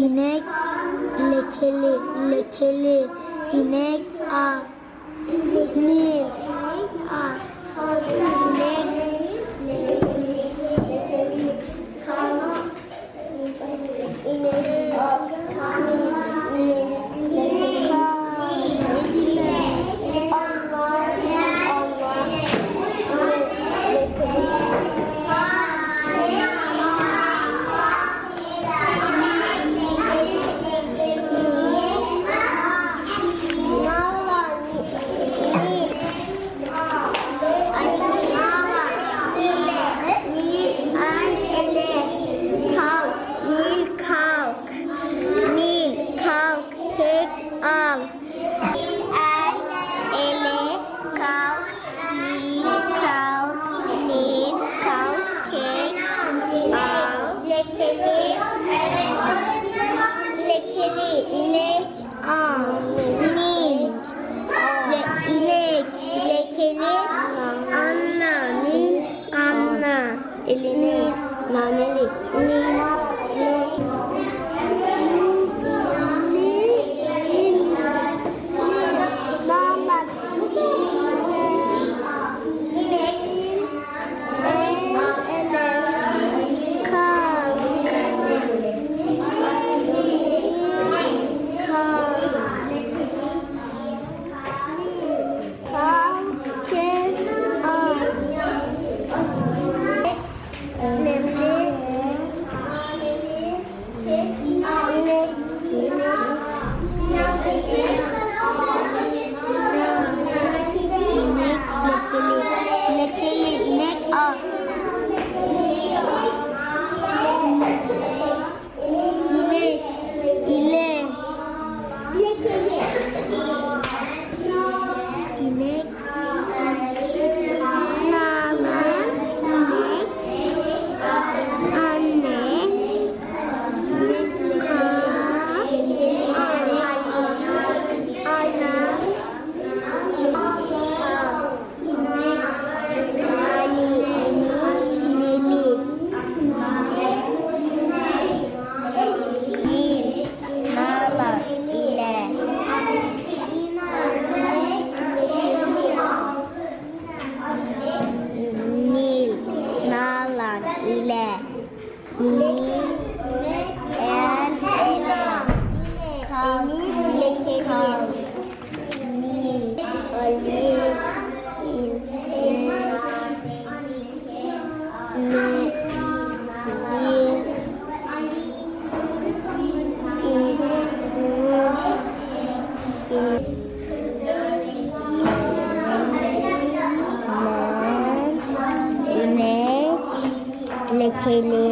inek lekeli lekeli. İnek a. Nil a. İnek Elena. ছেলে